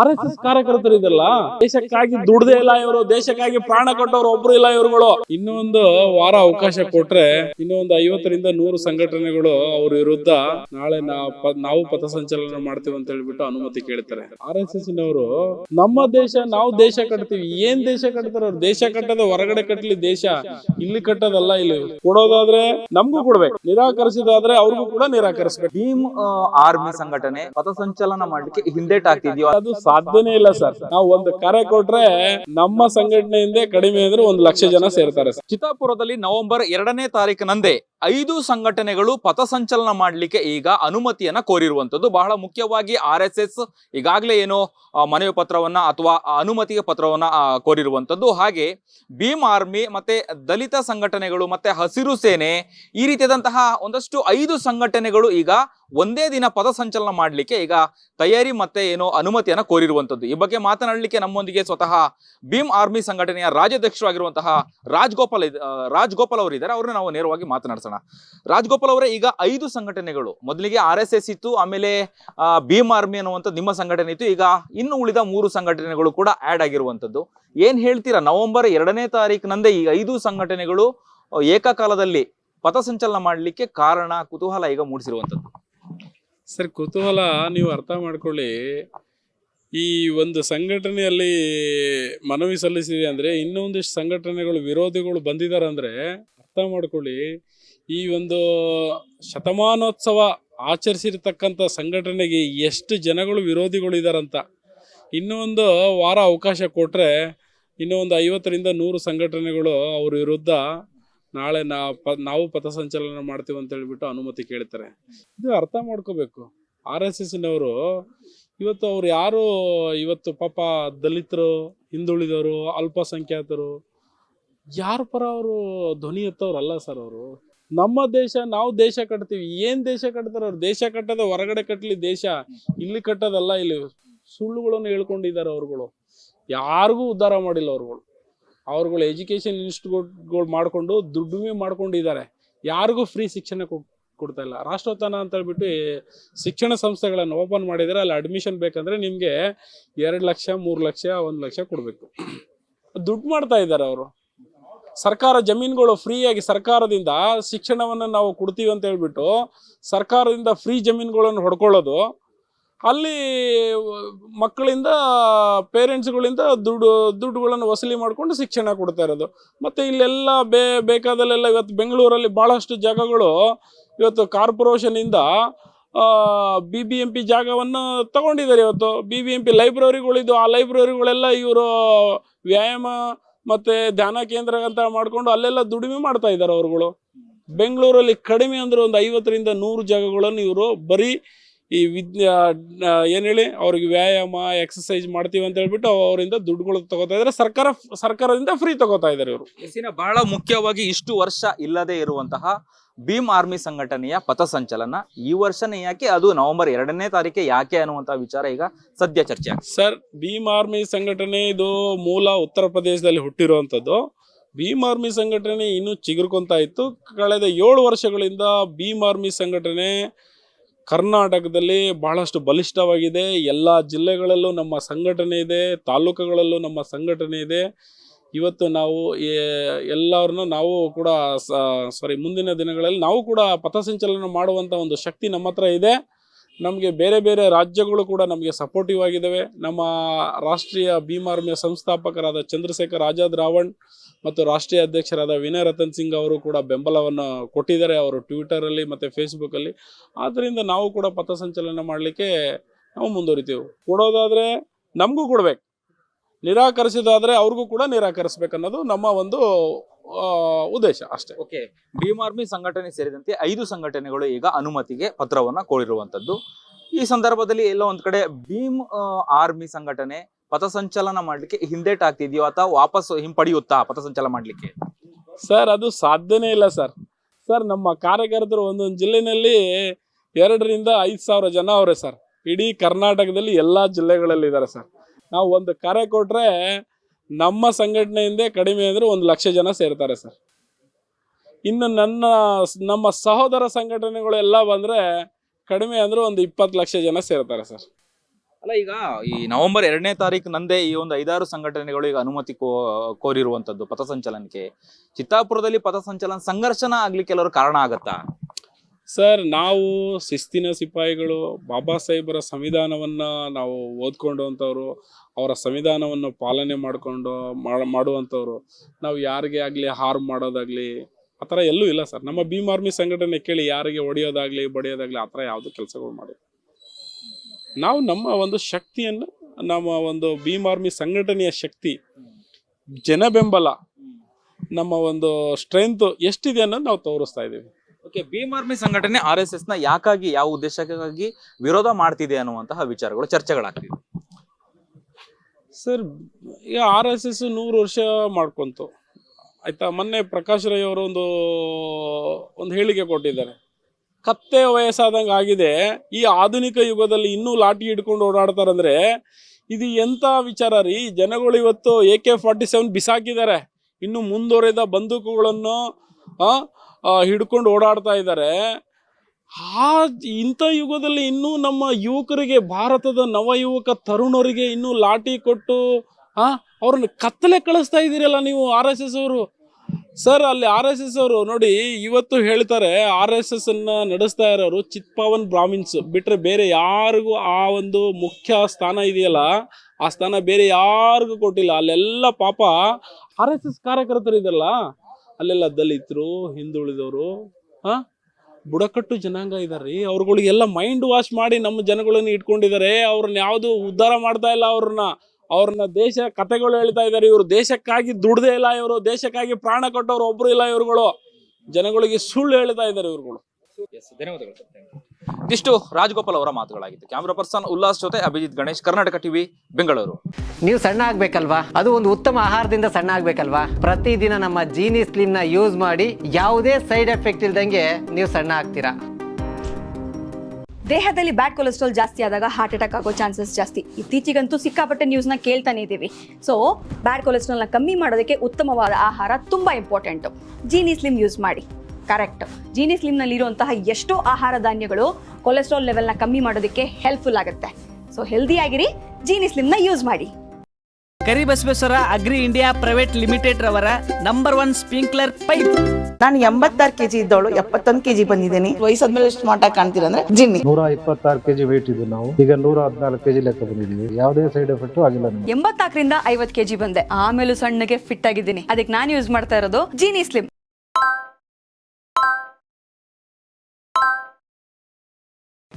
R S S ಕಾರ್ಯಕರ್ತರು ಇದಲ್ಲ. ದೇಶಕ್ಕಾಗಿ ದುಡ್ದೇ ಇಲ್ಲ ಇವರು ದೇಶಕ್ಕಾಗಿ ಪ್ರಾಣ ಕೊಟ್ಟವ್ರು ಒಬ್ರು ಇಲ್ಲ ಇವರುಗಳು. ಇನ್ನೊಂದು ವಾರ ಅವಕಾಶ ಕೊಟ್ರೆ ಇನ್ನೊಂದು ಐವತ್ತರಿಂದ ನೂರು ಸಂಘಟನೆಗಳು ಅವ್ರ ವಿರುದ್ಧ ನಾಳೆ ನಾವು ಪಥಸಂಚಲನ ಮಾಡ್ತೀವಿ ಅಂತ ಹೇಳ್ಬಿಟ್ಟು ಅನುಮತಿ ಕೇಳ್ತಾರೆ. ಆರ್ ಎಸ್ ಎಸ್ ನವರು ನಮ್ಮ ದೇಶ ನಾವು ದೇಶ ಕಟ್ತೀವಿ. ಏನ್ ದೇಶ ಕಟ್ತಾರ ದೇಶ ಕಟ್ಟದ ಹೊರಗಡೆ ಕಟ್ಲಿ ದೇಶ. ಇಲ್ಲಿ ಕಟ್ಟದಲ್ಲ ಇಲ್ಲಿ. ಕೊಡೋದಾದ್ರೆ ನಮ್ಗೂ ಕೊಡ್ಬೇಕು. ನಿರಾಕರಿಸಿದಾದ್ರೆ ಅವ್ರಿಗೂ ಕೂಡ ನಿರಾಕರಿಸ್ಬೇಕು. ಭೀಮ್ ಆರ್ಮಿ ಸಂಘಟನೆ ಪಥಸಂಚಲನ ಮಾಡ್ಲಿಕ್ಕೆ ಹಿಂದೇಟ್ ಆಗ್ತಿದ್ಯೋ? ಅದು ಸಾಧ್ಯನೇ ಇಲ್ಲ ಸರ್. ನಾವು ಒಂದು ಕರೆ ಕೊಟ್ರೆ ನಮ್ಮ ಸಂಘಟನೆಯಿಂದ ಕಡಿಮೆ ಅಂದ್ರೆ ಒಂದು ಲಕ್ಷ ಜನ ಸೇರ್ತಾರೆ ಸರ್. ಚಿತ್ತಾಪುರದಲ್ಲಿ ನವೆಂಬರ್ ಎರಡನೇ ತಾರೀಕಿನಂದೇ ಐದು ಸಂಘಟನೆಗಳು ಪಥಸಂಚಲನ ಮಾಡಲಿಕ್ಕೆ ಈಗ ಅನುಮತಿಯನ್ನ ಕೋರಿರುವಂತದ್ದು ಬಹಳ ಮುಖ್ಯವಾಗಿ ಆರ್ ಎಸ್ ಎಸ್ ಈಗಾಗಲೇ ಏನೋ ಮನವಿ ಪತ್ರವನ್ನ ಅಥವಾ ಅನುಮತಿಗೆ ಪತ್ರವನ್ನ ಕೋರಿರುವಂಥದ್ದು. ಹಾಗೆ ಭೀಮ್ ಆರ್ಮಿ ಮತ್ತೆ ದಲಿತ ಸಂಘಟನೆಗಳು ಮತ್ತೆ ಹಸಿರು ಸೇನೆ ಈ ರೀತಿಯಾದಂತಹ ಒಂದಷ್ಟು ಐದು ಸಂಘಟನೆಗಳು ಈಗ ಒಂದೇ ದಿನ ಪಥಸಂಚಲನ ಮಾಡಲಿಕ್ಕೆ ಈಗ ತಯಾರಿ ಮತ್ತೆ ಏನೋ ಅನುಮತಿಯನ್ನ ಕೋರಿರುವಂಥದ್ದು. ಈ ಬಗ್ಗೆ ಮಾತನಾಡಲಿಕ್ಕೆ ನಮ್ಮೊಂದಿಗೆ ಸ್ವತಃ ಭೀಮ್ ಆರ್ಮಿ ಸಂಘಟನೆಯ ರಾಜ್ಯಾಧ್ಯಕ್ಷರಾಗಿರುವಂತಹ ರಾಜ್ಗೋಪಾಲ್ ರಾಜ್ಗೋಪಾಲ್ ಅವರು ಇದ್ದಾರೆ ಅವ್ರನ್ನ ನಾವು ನೇರವಾಗಿ ಮಾತನಾಡ್ಸೋಣ. ರಾಜ್ಗೋಪಾಲ್ ಅವರೇ, ಈಗ ಐದು ಸಂಘಟನೆಗಳು. ಮೊದಲಿಗೆ ಆರ್ ಎಸ್ ಎಸ್ ಇತ್ತು, ಆಮೇಲೆ ಭೀಮ್ ಆರ್ಮಿ ಅನ್ನುವಂಥ ನಿಮ್ಮ ಸಂಘಟನೆ ಇತ್ತು. ಈಗ ಇನ್ನು ಉಳಿದ ಮೂರು ಸಂಘಟನೆಗಳು ಕೂಡ ಆಡ್ ಆಗಿರುವಂಥದ್ದು. ಏನು ಹೇಳ್ತೀರಾ? ನವೆಂಬರ್ ಎರಡನೇ ತಾರೀಕಿನಂದೇ ಈ ಐದು ಸಂಘಟನೆಗಳು ಏಕಕಾಲದಲ್ಲಿ ಪಥಸಂಚಲನ ಮಾಡಲಿಕ್ಕೆ ಕಾರಣ, ಕುತೂಹಲ ಈಗ ಮೂಡಿಸಿರುವಂಥದ್ದು. ಸರ್, ಕುತೂಹಲ ನೀವು ಅರ್ಥ ಮಾಡ್ಕೊಳ್ಳಿ. ಈ ಒಂದು ಸಂಘಟನೆಯಲ್ಲಿ ಮನವಿ ಸಲ್ಲಿಸಿದೆ ಅಂದ್ರೆ ಇನ್ನೊಂದಿಷ್ಟು ಸಂಘಟನೆಗಳು, ವಿರೋಧಿಗಳು ಬಂದಿದ್ದಾರೆ ಅಂದ್ರೆ ಅರ್ಥ ಮಾಡ್ಕೊಳ್ಳಿ. ಈ ಒಂದು ಶತಮಾನೋತ್ಸವ ಆಚರಿಸಿರ್ತಕ್ಕಂಥ ಸಂಘಟನೆಗೆ ಎಷ್ಟು ಜನಗಳು ವಿರೋಧಿಗಳು ಇದ್ದಾರಂತ ಇನ್ನೂ ಒಂದು ವಾರ ಅವಕಾಶ ಕೊಟ್ಟರೆ ಇನ್ನೂ ಒಂದು ಐವತ್ತರಿಂದ ನೂರು ಸಂಘಟನೆಗಳು ಅವ್ರ ವಿರುದ್ಧ ನಾಳೆ ನಾ ಪ, ನಾವು ಪಥಸಂಚಲನ ಮಾಡ್ತೀವಿ ಅಂತ ಹೇಳ್ಬಿಟ್ಟು ಅನುಮತಿ ಕೇಳ್ತಾರೆ. ಇದು ಅರ್ಥ ಮಾಡ್ಕೋಬೇಕು. ಆರ್ ಎಸ್ ಎಸ್ನವರು ಇವತ್ತು ಅವ್ರು ಯಾರು, ಇವತ್ತು ಪಾಪ ದಲಿತರು, ಹಿಂದುಳಿದವರು, ಅಲ್ಪಸಂಖ್ಯಾತರು ಯಾರ ಪರ ಅವರು ಧ್ವನಿ ಎತ್ತವ್ರಲ್ಲ ಸರ್ ಅವರು? ನಮ್ಮ ದೇಶ, ನಾವು ದೇಶ ಕಟ್ತೀವಿ. ಏನ್ ದೇಶ ಕಟ್ತಾರ ಅವ್ರು? ದೇಶ ಕಟ್ಟದ ಹೊರಗಡೆ ಕಟ್ಲಿ ದೇಶ. ಇಲ್ಲಿ ಕಟ್ಟೋದಲ್ಲ, ಇಲ್ಲಿ ಸುಳ್ಳುಗಳನ್ನು ಹೇಳ್ಕೊಂಡಿದ್ದಾರೆ ಅವ್ರುಗಳು. ಯಾರಿಗೂ ಉದ್ಧಾರ ಮಾಡಿಲ್ಲ ಅವ್ರುಗಳು. ಅವ್ರುಗಳು ಎಜುಕೇಶನ್ ಇನ್ಸ್ಟಿಟ್ಯೂಟ್ಗಳು ಮಾಡಿಕೊಂಡು ದುಡ್ಡುಮೆ ಮಾಡ್ಕೊಂಡಿದ್ದಾರೆ. ಯಾರಿಗೂ ಫ್ರೀ ಶಿಕ್ಷಣ ಕೊಡ್, ಕೊಡ್ತಾ ಇಲ್ಲ. ರಾಷ್ಟ್ರೋತ್ಥಾನ ಅಂತ ಹೇಳ್ಬಿಟ್ಟು ಶಿಕ್ಷಣ ಸಂಸ್ಥೆಗಳನ್ನು ಓಪನ್ ಮಾಡಿದರೆ ಅಲ್ಲಿ ಅಡ್ಮಿಷನ್ ಬೇಕಂದ್ರೆ ನಿಮಗೆ ಎರಡು ಲಕ್ಷ, ಮೂರು ಲಕ್ಷ, ಒಂದು ಲಕ್ಷ ಕೊಡಬೇಕು. ದುಡ್ಡು ಮಾಡ್ತಾ ಇದ್ದಾರೆ ಅವರು. ಸರ್ಕಾರ ಜಮೀನುಗಳು ಫ್ರೀಯಾಗಿ ಸರ್ಕಾರದಿಂದ ಶಿಕ್ಷಣವನ್ನು ನಾವು ಕೊಡ್ತೀವಿ ಅಂತ ಹೇಳ್ಬಿಟ್ಟು ಸರ್ಕಾರದಿಂದ ಫ್ರೀ ಜಮೀನುಗಳನ್ನು ಹೊಡ್ಕೊಳ್ಳೋದು. ಅಲ್ಲಿ ಮಕ್ಕಳಿಂದ ಪೇರೆಂಟ್ಸ್ಗಳಿಂದ ದುಡ್ಡು, ದುಡ್ಡುಗಳನ್ನು ವಸೂಲಿ ಮಾಡಿಕೊಂಡು ಶಿಕ್ಷಣ ಕೊಡ್ತಾ ಇರೋದು. ಮತ್ತು ಇಲ್ಲೆಲ್ಲ ಬೇ, ಬೇಕಾದಲ್ಲೆಲ್ಲ ಇವತ್ತು ಬೆಂಗಳೂರಲ್ಲಿ ಭಾಳಷ್ಟು ಜಾಗಗಳು ಇವತ್ತು ಕಾರ್ಪೊರೇಷನಿಂದ ಬಿ ಬಿ ಎಂ ಪಿ ಜಾಗವನ್ನು ತಗೊಂಡಿದ್ದಾರೆ ಇವತ್ತು. ಬಿ ಬಿ ಎಂ ಪಿ ಲೈಬ್ರರಿಗಳಿದ್ದು ಆ ಲೈಬ್ರರಿಗಳೆಲ್ಲ ಇವರು ವ್ಯಾಯಾಮ ಮತ್ತು ಧ್ಯಾನ ಕೇಂದ್ರ ಅಂತ ಮಾಡ್ಕೊಂಡು ಅಲ್ಲೆಲ್ಲ ದುಡಿಮೆ ಮಾಡ್ತಾ ಇದ್ದಾರೆ ಅವರುಗಳು. ಬೆಂಗಳೂರಲ್ಲಿ ಕಡಿಮೆ ಅಂದ್ರೆ ಒಂದು ಐವತ್ತರಿಂದ ನೂರು ಜಾಗಗಳನ್ನು ಇವರು ಬರೀ ಈ ವಿದ್ಯಾ ಏನು ಹೇಳಿ ಅವ್ರಿಗೆ ವ್ಯಾಯಾಮ ಎಕ್ಸಸೈಸ್ ಮಾಡ್ತೀವಿ ಅಂತ ಹೇಳ್ಬಿಟ್ಟು ಅವರಿಂದ ದುಡ್ಡುಗಳು ತಗೋತಾ ಇದ್ದಾರೆ. ಸರ್ಕಾರ, ಸರ್ಕಾರದಿಂದ ಫ್ರೀ ತಗೋತಾ ಇದ್ದಾರೆ ಇವರು. ಬಹಳ ಮುಖ್ಯವಾಗಿ ಇಷ್ಟು ವರ್ಷ ಇಲ್ಲದೆ ಇರುವಂತಹ ಭೀಮ್ ಆರ್ಮಿ ಸಂಘಟನೆಯ ಪಥಸಂಚಲನ ಈ ವರ್ಷನೇ ಯಾಕೆ? ಅದು ನವೆಂಬರ್ ಎರಡನೇ ತಾರೀಕೆ ಯಾಕೆ ಅನ್ನುವಂತಹ ವಿಚಾರ ಈಗ ಸದ್ಯ ಚರ್ಚೆ. ಸರ್, ಭೀಮ್ ಆರ್ಮಿ ಸಂಘಟನೆ ಇದು ಮೂಲ ಉತ್ತರ ಪ್ರದೇಶದಲ್ಲಿ ಹುಟ್ಟಿರುವಂಥದ್ದು. ಭೀಮ್ ಆರ್ಮಿ ಸಂಘಟನೆ ಇನ್ನೂ ಚಿಗುರ್ಕೊಂತ ಇತ್ತು. ಕಳೆದ ಏಳು ವರ್ಷಗಳಿಂದ ಭೀಮ್ ಆರ್ಮಿ ಸಂಘಟನೆ ಕರ್ನಾಟಕದಲ್ಲಿ ಬಹಳಷ್ಟು ಬಲಿಷ್ಠವಾಗಿದೆ. ಎಲ್ಲ ಜಿಲ್ಲೆಗಳಲ್ಲೂ ನಮ್ಮ ಸಂಘಟನೆ ಇದೆ, ತಾಲೂಕುಗಳಲ್ಲೂ ನಮ್ಮ ಸಂಘಟನೆ ಇದೆ. ಇವತ್ತು ನಾವು ಎಲ್ಲರನ್ನು ನಾವು ಕೂಡ ಸಾರಿ ಮುಂದಿನ ದಿನಗಳಲ್ಲಿ ನಾವು ಕೂಡ ಪಥಸಂಚಲನ ಮಾಡುವಂಥ ಒಂದು ಶಕ್ತಿ ನಮ್ಮ ಹತ್ರ ಇದೆ. ನಮಗೆ ಬೇರೆ ಬೇರೆ ರಾಜ್ಯಗಳು ಕೂಡ ನಮಗೆ ಸಪೋರ್ಟಿವ್ ಆಗಿದ್ದಾವೆ ನಮ್ಮ ರಾಷ್ಟ್ರೀಯ ಭೀಮಾರ್ಮಿಯ ಸಂಸ್ಥಾಪಕರಾದ ಚಂದ್ರಶೇಖರ್ ಆಜಾದ್ ರಾವಣ್ ಮತ್ತು ರಾಷ್ಟ್ರೀಯ ಅಧ್ಯಕ್ಷರಾದ ವಿನಯ್ ರತನ್ ಸಿಂಗ್ ಅವರು ಕೂಡ ಬೆಂಬಲವನ್ನು ಕೊಟ್ಟಿದ್ದಾರೆ ಅವರು ಟ್ವಿಟರಲ್ಲಿ ಮತ್ತು ಫೇಸ್ಬುಕ್ಕಲ್ಲಿ ಆದ್ದರಿಂದ ನಾವು ಕೂಡ ಪಥಸಂಚಲನ ಮಾಡಲಿಕ್ಕೆ ನಾವು ಮುಂದುವರಿತೀವಿ. ಕೊಡೋದಾದರೆ ನಮಗೂ ಕೊಡ್ಬೇಕು. ನಿರಾಕರಿಸಿದಾದರೆ ಅವ್ರಿಗೂ ಕೂಡ ನಿರಾಕರಿಸಬೇಕನ್ನೋದು ನಮ್ಮ ಒಂದು ಉದ್ದೇಶ ಅಷ್ಟೇ. ಓಕೆ ಭೀಮ್ ಆರ್ಮಿ ಸಂಘಟನೆ ಸೇರಿದಂತೆ ಐದು ಸಂಘಟನೆಗಳು ಈಗ ಅನುಮತಿಗೆ ಪತ್ರವನ್ನ ಕೋರಿರುವಂತದ್ದು ಈ ಸಂದರ್ಭದಲ್ಲಿ ಎಲ್ಲೋ ಒಂದ್ ಕಡೆ ಭೀಮ್ ಆರ್ಮಿ ಸಂಘಟನೆ ಪಥಸಂಚಲನ ಮಾಡ್ಲಿಕ್ಕೆ ಹಿಂದೇಟ್ ಆಗ್ತಿದ್ಯೋ ಅಥವಾ ವಾಪಸ್ ಹಿಂಪಡೆಯುತ್ತಾ ಪಥಸಂಚಲನ ಮಾಡ್ಲಿಕ್ಕೆ? ಸರ್ ಅದು ಸಾಧ್ಯನೇ ಇಲ್ಲ ಸರ್. ಸರ್ ನಮ್ಮ ಕಾರ್ಯಕರ್ತರು ಒಂದೊಂದು ಜಿಲ್ಲೆನಲ್ಲಿ ಎರಡರಿಂದ ಐದು ಸಾವಿರ ಜನ ಅವರೇ ಸರ್. ಇಡೀ ಕರ್ನಾಟಕದಲ್ಲಿ ಎಲ್ಲ ಜಿಲ್ಲೆಗಳಲ್ಲಿ ಇದ್ದಾರೆ ಸರ್. ನಾವು ಒಂದು ಕರೆ ಕೊಟ್ರೆ ನಮ್ಮ ಸಂಘಟನೆಯಿಂದ ಕಡಿಮೆ ಅಂದ್ರೆ ಒಂದು ಲಕ್ಷ ಜನ ಸೇರ್ತಾರೆ ಸರ್. ಇನ್ನು ನನ್ನ ನಮ್ಮ ಸಹೋದರ ಸಂಘಟನೆಗಳೆಲ್ಲ ಬಂದರೆ ಕಡಿಮೆ ಅಂದ್ರೆ ಒಂದು ಇಪ್ಪತ್ತು ಲಕ್ಷ ಜನ ಸೇರ್ತಾರೆ ಸರ್. ಅಲ್ಲ, ಈಗ ಈ ನವೆಂಬರ್ ಎರಡನೇ ತಾರೀಕು ನಂದೇ ಈ ಒಂದು ಐದಾರು ಸಂಘಟನೆಗಳು ಈಗ ಅನುಮತಿ ಕೋ, ಕೋರಿರುವಂತದ್ದು ಪಥಸಂಚಲನಕ್ಕೆ. ಚಿತ್ತಾಪುರದಲ್ಲಿ ಪಥಸಂಚಲನ ಸಂಘರ್ಷನ ಆಗ್ಲಿಕ್ಕೆ ಕೆಲವರು ಕಾರಣ ಆಗತ್ತಾ? ಸರ್, ನಾವು ಶಿಸ್ತಿನ ಸಿಪಾಯಿಗಳು ಬಾಬಾ ಸಾಹೇಬರ ಸಂವಿಧಾನವನ್ನ ನಾವು ಓದ್ಕೊಂಡಂಥವ್ರು, ಅವರ ಸಂವಿಧಾನವನ್ನು ಪಾಲನೆ ಮಾಡಿಕೊಂಡು ಮಾಡುವಂಥವ್ರು, ನಾವು ಯಾರಿಗೆ ಆಗಲಿ ಹಾರ್ಮ್ ಮಾಡೋದಾಗ್ಲಿ, ಆ ಥರ ಎಲ್ಲೂ ಇಲ್ಲ ಸರ್. ನಮ್ಮ ಭೀಮ್ ಆರ್ಮಿ ಸಂಘಟನೆ ಕೇಳಿ ಯಾರಿಗೆ ಹೊಡೆಯೋದಾಗ್ಲಿ ಬಡಿಯೋದಾಗ್ಲಿ ಆ ಥರ ಯಾವುದು ಕೆಲಸಗಳು ಮಾಡಿ ನಾವು ನಮ್ಮ ಒಂದು ಶಕ್ತಿಯನ್ನು, ನಮ್ಮ ಒಂದು ಭೀಮ್ ಆರ್ಮಿ ಸಂಘಟನೆಯ ಶಕ್ತಿ, ಜನ ಬೆಂಬಲ, ನಮ್ಮ ಒಂದು ಸ್ಟ್ರೆಂತ್ ಎಷ್ಟಿದೆ ಅನ್ನೋದು ನಾವು ತೋರಿಸ್ತಾ ಇದ್ದೀವಿ. ಓಕೆ ಭೀಮ್ ಆರ್ಮಿ ಸಂಘಟನೆ ಆರ್ ಎಸ್ ಎಸ್ನ ಯಾಕಾಗಿ, ಯಾವ ಉದ್ದೇಶಕ್ಕಾಗಿ ವಿರೋಧ ಮಾಡ್ತಿದೆ ಅನ್ನುವಂತಹ ವಿಚಾರಗಳು ಚರ್ಚೆಗಳಾಗ್ತಿದೆ ಸರ್ ಈಗ ಆರ್ ಎಸ್ ಎಸ್ ನೂರು ವರ್ಷ ಮಾಡ್ಕೊಂತು. ಆಯ್ತಾ, ಮೊನ್ನೆ ಪ್ರಕಾಶ್ ರೈ ಅವರು ಒಂದು ಒಂದು ಹೇಳಿಕೆ ಕೊಟ್ಟಿದ್ದಾರೆ. ಕತ್ತೆ ವಯಸ್ಸಾದಂಗೆ ಆಗಿದೆ. ಈ ಆಧುನಿಕ ಯುಗದಲ್ಲಿ ಇನ್ನೂ ಲಾಠಿ ಹಿಡ್ಕೊಂಡು ಓಡಾಡ್ತಾರಂದ್ರೆ, ಇದು ಎಂಥ ವಿಚಾರ ರೀ? ಜನಗಳು ಇವತ್ತು ಎ ಕೆ ಫಾರ್ಟಿ ಸೆವೆನ್ ಬಿಸಾಕಿದ್ದಾರೆ. ಇನ್ನು ಮುಂದುವರೆದ ಬಂದೂಕುಗಳನ್ನು ಹಿಡ್ಕೊಂಡು ಓಡಾಡ್ತಾ ಇದ್ದಾರೆ. ಆ ಇಂಥ ಯುಗದಲ್ಲಿ ಇನ್ನೂ ನಮ್ಮ ಯುವಕರಿಗೆ, ಭಾರತದ ನವಯುವಕ ತರುಣರಿಗೆ ಇನ್ನೂ ಲಾಠಿ ಕೊಟ್ಟು, ಆ, ಅವ್ರನ್ನ ಕತ್ತಲೆ ಕಳಿಸ್ತಾ ಇದ್ದೀರಲ್ಲ ನೀವು ಆರ್ ಎಸ್ ಎಸ್ ಅವರು. ಸರ್, ಅಲ್ಲಿ ಆರ್ ಎಸ್ ಎಸ್ ಅವರು ನೋಡಿ, ಇವತ್ತು ಹೇಳ್ತಾರೆ, ಆರ್ ಎಸ್ ಎಸ್ ಅನ್ನ ನಡೆಸ್ತಾ ಇರೋರು ಚಿತ್ಪಾವನ್ ಬ್ರಾಹ್ಮಿನ್ಸ್. ಬಿಟ್ರೆ ಬೇರೆ ಯಾರಿಗೂ ಆ ಒಂದು ಮುಖ್ಯ ಸ್ಥಾನ ಇದೆಯಲ್ಲ, ಆ ಸ್ಥಾನ ಬೇರೆ ಯಾರಿಗೂ ಕೊಟ್ಟಿಲ್ಲ. ಅಲ್ಲೆಲ್ಲ ಪಾಪ ಆರ್ ಎಸ್ ಎಸ್ ಕಾರ್ಯಕರ್ತರು ಇದಾರಲ್ಲ ಅಲ್ಲೆಲ್ಲ ದಲಿತರು ಹಿಂದುಳಿದವರು ಹಾ? ಬುಡಕಟ್ಟು ಜನಾಂಗ ಇದಾರೆ ಅವ್ರುಗಳಿಗೆಲ್ಲ ಮೈಂಡ್ ವಾಶ್ ಮಾಡಿ ನಮ್ಮ ಜನಗಳನ್ನ ಇಟ್ಕೊಂಡಿದ್ದಾರೆ ಅವ್ರನ್ನ ಯಾವುದು ಉದ್ಧಾರ ಮಾಡ್ತಾ ಇಲ್ಲ ಅವ್ರನ್ನ. ಅವ್ರನ್ನ ದೇಶ ಕತೆಗಳು ಹೇಳ್ತಾ ಇದ್ದಾರೆ ಇವರು ದೇಶಕ್ಕಾಗಿ ದುಡ್ದೇ ಇಲ್ಲ ಇವರು. ದೇಶಕ್ಕಾಗಿ ಪ್ರಾಣ ಕೊಟ್ಟವ್ರು ಒಬ್ರು ಇಲ್ಲ ಇವ್ರುಗಳು. ಜನಗಳಿಗೆ ಸುಳ್ಳು ಹೇಳ್ತಾ ಇದ್ದಾರೆ ಇವ್ರುಗಳು. ಇದಿಷ್ಟು ರಾಜಗೋಪಾಲ್ ಅವರ ಮಾತುಗಳಾಗಿತ್ತು. ಕ್ಯಾಮ್ರಾ ಪರ್ಸನ್ ಉಲ್ಲಾಸ್ ಜೊತೆ ಅಭಿಜಿತ್ ಗಣೇಶ್ ಕರ್ನಾಟಕ ಟಿವಿ ಬೆಂಗಳೂರು. ನೀವು ಸಣ್ಣ ಆಗ್ಬೇಕಲ್ವಾ? ಅದು ಒಂದು ಉತ್ತಮ ಆಹಾರದಿಂದ ಸಣ್ಣ ಆಗ್ಬೇಕಲ್ವಾ? ಪ್ರತಿದಿನ ನಮ್ಮ ಜೀನಿ ಸ್ಲಿಮ್ನ ಯೂಸ್ ಮಾಡಿ ಯಾವುದೇ ಸೈಡ್ ಎಫೆಕ್ಟ್ ಇಲ್ದಂಗೆ ನೀವು ಸಣ್ಣ ಆಗ್ತೀರಾ? ದೇಹದಲ್ಲಿ ಬ್ಯಾಡ್ ಕೊಲೆಸ್ಟ್ರಾಲ್ ಜಾಸ್ತಿ ಆದಾಗ ಹಾರ್ಟ್ ಅಟ್ಯಾಕ್ ಆಗೋ ಚಾನ್ಸಸ್ ಜಾಸ್ತಿ. ಇತ್ತೀಚೆಗಂತೂ ಸಿಕ್ಕಾಪಟ್ಟೆ ನ್ಯೂಸ್ನ ಕೇಳ್ತಾನೆ ಇದ್ದೀವಿ. ಸೊ ಬ್ಯಾಡ್ ಕೊಲೆಸ್ಟ್ರಾಲ್ನ ಕಮ್ಮಿ ಮಾಡೋದಕ್ಕೆ ಉತ್ತಮವಾದ ಆಹಾರ ತುಂಬ ಇಂಪಾರ್ಟೆಂಟು ಜೀನಿ ಸ್ಲಿಮ್ ಯೂಸ್ ಮಾಡಿ. ಕರೆಕ್ಟ್. ಜೀನಿ ಸ್ಲಿಮ್ನಲ್ಲಿರುವಂತಹ ಎಷ್ಟೋ ಆಹಾರ ಧಾನ್ಯಗಳು ಕೊಲೆಸ್ಟ್ರಾಲ್ ಲೆವೆಲ್ನ ಕಮ್ಮಿ ಮಾಡೋದಕ್ಕೆ ಹೆಲ್ಪ್ಫುಲ್ ಆಗುತ್ತೆ. ಸೊ ಹೆಲ್ದಿ ಆಗಿರಿ ಜೀನಿ ಸ್ಲಿಮ್ನ ಯೂಸ್ ಮಾಡಿ. Karibasaveshwara agri India private limited ರವರ ನಂಬರ್ ಒನ್ ಸ್ಪ್ರಿಂಕ್ಲರ್ ಪೈಪ್ ನಾನು ಎಂಬತ್ತಾರು ಕೆಜಿ ಇದ್ದವಳು ಎಪ್ಪತ್ತೊಂದು ಕೆಜಿ ಬಂದಿದ್ದೀನಿ. ವಯಸ್ಸಾದ್ಮೇಲೆ ಸ್ಮಾರ್ಟ್ ಆಗಿ ಕಾಣ್ತೀರ ಅಂದ್ರೆ ಜಿನ್ನಿ. ನೂರ ಇಪ್ಪತ್ತಾರು ಕೆಜಿ ವೆಯ್ಟ್ ಇದ್ದು ನಾವು. ಈಗ ನೂರ ಹದಿನಾಲ್ಕು ಕೆಜಿ ಲೆಕ್ಕ ಬಂದಿದ್ದೀವಿ. ಯಾವುದೇ ಸೈಡ್ ಎಫೆಕ್ಟ್ ಆಗಿಲ್ಲ ಎಂಬತ್ತಾಕರಿಂದ ಐವತ್ತು ಕೆಜಿ ಬಂದೆ. ಆಮೇಲೆ ಸಣ್ಣಗೆ ಫಿಟ್ ಆಗಿದ್ದೀನಿ. ಅದಕ್ಕೆ ನಾನು ಯೂಸ್ ಮಾಡ್ತಾ ಇರೋದು ಜೀನಿ ಸ್ಲಿಮ್